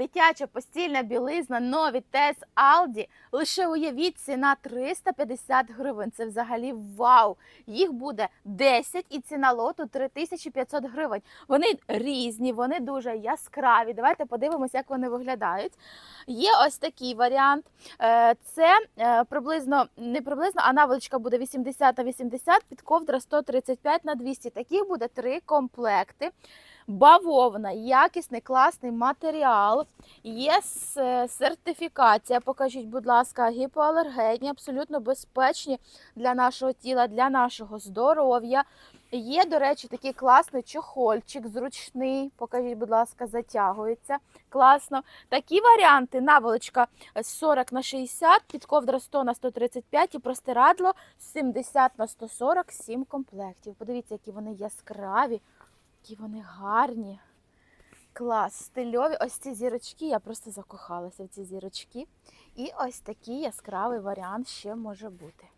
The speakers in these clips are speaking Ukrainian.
Дитяча постільна білизна, нові Тес Алді. Лише уявіть, ціна 350 гривень. Це взагалі вау! Їх буде 10 і ціна лоту 3500 гривень. Вони різні, вони дуже яскраві. Давайте подивимося, як вони виглядають. Є ось такий варіант. Е, Це е, приблизно не приблизно, а наволочка буде 80 на 80, під ковдра 135 на 200. Таких буде три комплекти. Бавовна, якісний класний матеріал. Є сертифікація. Покажіть, будь ласка, гіпоалергенні, абсолютно безпечні для нашого тіла, для нашого здоров'я. Є, до речі, такий класний чохольчик, зручний. Покажіть, будь ласка, затягується. Класно. Такі варіанти: наволочка 40 на 60, підковдра 100 на 135 і простирадло 70 на 140, 7 комплектів. Подивіться, які вони яскраві, які вони гарні. Клас, стильові. Ось ці зірочки. Я просто закохалася в ці зірочки. І ось такий яскравий варіант ще може бути.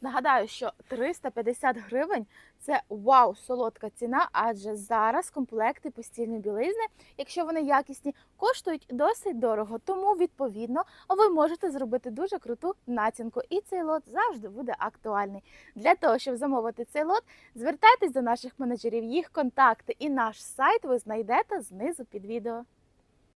Нагадаю, що 350 гривень це вау, солодка ціна, адже зараз комплекти постільної білизни, якщо вони якісні, коштують досить дорого. Тому, відповідно, ви можете зробити дуже круту націнку. І цей лот завжди буде актуальний. Для того, щоб замовити цей лот, звертайтесь до наших менеджерів, їх контакти і наш сайт ви знайдете знизу під відео.